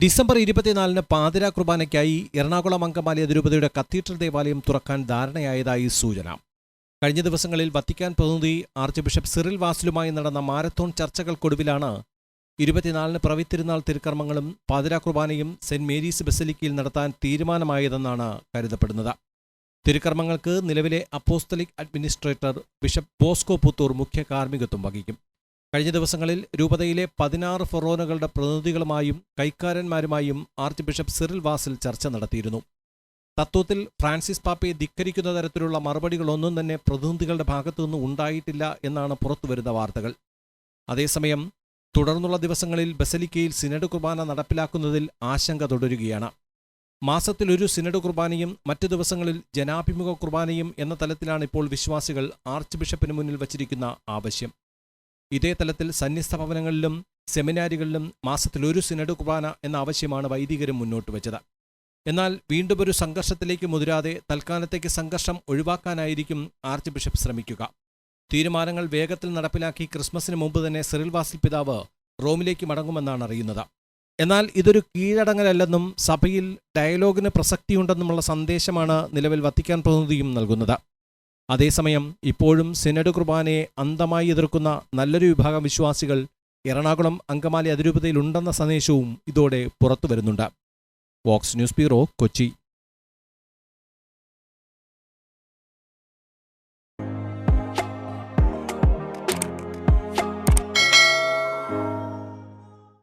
December ഇരുപത്തിനാലിന് പാതിര കുർബാനയ്ക്കായി എറണാകുളം അങ്കമാലി അതിരൂപതയുടെ cathedral ദേവാലയം തുറക്കാൻ ധാരണയായതായി സൂചന. കഴിഞ്ഞ ദിവസങ്ങളിൽ വത്തിക്കാൻ പ്രതിനിധി ആർച്ച് ബിഷപ്പ് സിറിൽ വാസിലുമായി നടന്ന മാരത്തോൺ ചർച്ചകൾക്കൊടുവിലാണ് ഇരുപത്തിനാലിന് പ്രവിത്തിരുന്നാൾ തിരുക്കർമ്മങ്ങളും പാതിര കുർബാനയും സെന്റ് മേരീസ് ബസലിക്കയിൽ നടത്താൻ തീരുമാനമായതെന്നാണ് കരുതപ്പെടുന്നത്. തിരുക്കർമ്മങ്ങൾക്ക് നിലവിലെ apostolic administrator bishop Bosco Puthur മുഖ്യ കാർമ്മികത്വം വഹിക്കും. കഴിഞ്ഞ ദിവസങ്ങളിൽ രൂപതയിലെ പതിനാറ് ഫൊറോനകളുടെ പ്രതിനിധികളുമായും കൈക്കാരന്മാരുമായും ആർച്ച് ബിഷപ്പ് സിറിൽ വാസിൽ ചർച്ച നടത്തിയിരുന്നു. തത്വത്തിൽ ഫ്രാൻസിസ് പാപ്പയെ ധിക്കരിക്കുന്ന തരത്തിലുള്ള മറുപടികളൊന്നും തന്നെ പ്രതിനിധികളുടെ ഭാഗത്തുനിന്ന് ഉണ്ടായിട്ടില്ല എന്നാണ് പുറത്തുവരുന്ന വാർത്തകൾ. അതേസമയം തുടർന്നുള്ള ദിവസങ്ങളിൽ ബസലിക്കയിൽ സിനഡ് കുർബാന നടപ്പിലാക്കുന്നതിൽ ആശങ്ക തുടരുകയാണ്. മാസത്തിലൊരു സിനഡ് കുർബാനയും മറ്റു ദിവസങ്ങളിൽ ജനാഭിമുഖ കുർബാനയും എന്ന തലത്തിലാണ് ഇപ്പോൾ വിശ്വാസികൾ ആർച്ച് ബിഷപ്പിന് മുന്നിൽ വച്ചിരിക്കുന്ന ആവശ്യം. ഇതേ തലത്തിൽ സന്യസ്ത ഭവനങ്ങളിലും സെമിനാരികളിലും മാസത്തിൽ ഒരു സിനഡ് കുർബാന എന്ന ആവശ്യമാണ് വൈദികരും മുന്നോട്ട് വെച്ചത്. എന്നാൽ വീണ്ടും ഒരു സംഘർഷത്തിലേക്ക് മുതിരാതെ തൽക്കാലത്തേക്ക് സംഘർഷം ഒഴിവാക്കാനായിരിക്കും ആർച്ച് ബിഷപ്പ് ശ്രമിക്കുക. തീരുമാനങ്ങൾ വേഗത്തിൽ നടപ്പിലാക്കി ക്രിസ്മസിന് മുമ്പ് തന്നെ സിറിൽ വാസിൽ പിതാവ് റോമിലേക്ക് മടങ്ങുമെന്നാണ് അറിയുന്നത്. എന്നാൽ ഇതൊരു കീഴടങ്ങലല്ലെന്നും സഭയിൽ ഡയലോഗിന് പ്രസക്തിയുണ്ടെന്നുമുള്ള സന്ദേശമാണ് നിലവിൽ വത്തിക്കാൻ പ്രതിനിധിയും നൽകുന്നത്. അതേസമയം ഇപ്പോഴും സിനഡ് കുർബാനയെ അന്തമായി എതിർക്കുന്ന നല്ലൊരു വിഭാഗം വിശ്വാസികൾ എറണാകുളം അങ്കമാലി അതിരൂപതയിലുണ്ടെന്ന സന്ദേശവും ഇതോടെ പുറത്തു വരുന്നുണ്ട്. Vox news bureau Kochi.